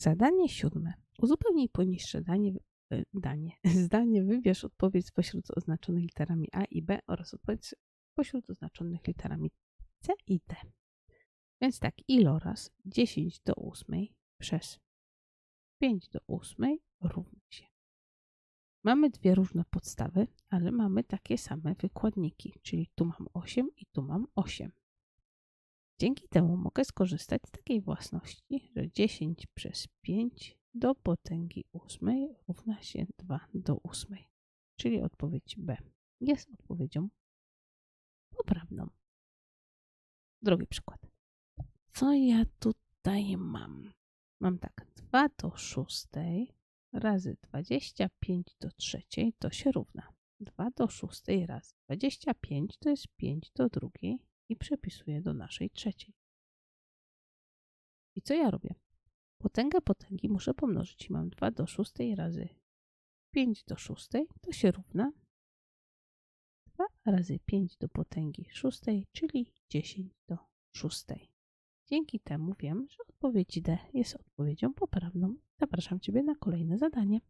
Zadanie siódme. Uzupełnij poniższe danie, e, danie. zdanie. Wybierz odpowiedź spośród oznaczonych literami A i B oraz odpowiedź spośród oznaczonych literami C i D. Więc tak, iloraz 10 do 8 przez 5 do 8 równa się. Mamy dwie różne podstawy, ale mamy takie same wykładniki, czyli tu mam 8 i tu mam 8. Dzięki temu mogę skorzystać z takiej własności, że 10 przez 5 do potęgi 8 równa się 2 do 8, czyli odpowiedź B jest odpowiedzią poprawną. Drugi przykład. Co ja tutaj mam? Mam tak, 2 do 6 razy 25 do 3 to się równa. 2 do 6 razy 25 to jest 5 do drugiej i przepisuję do naszej trzeciej. I co ja robię? Potęgę potęgi muszę pomnożyć i mam 2 do 6 razy 5 do 6 to się równa 2 razy 5 do potęgi 6, czyli 10 do 6. Dzięki temu wiem, że odpowiedź D jest odpowiedzią poprawną. Zapraszam Ciebie na kolejne zadanie.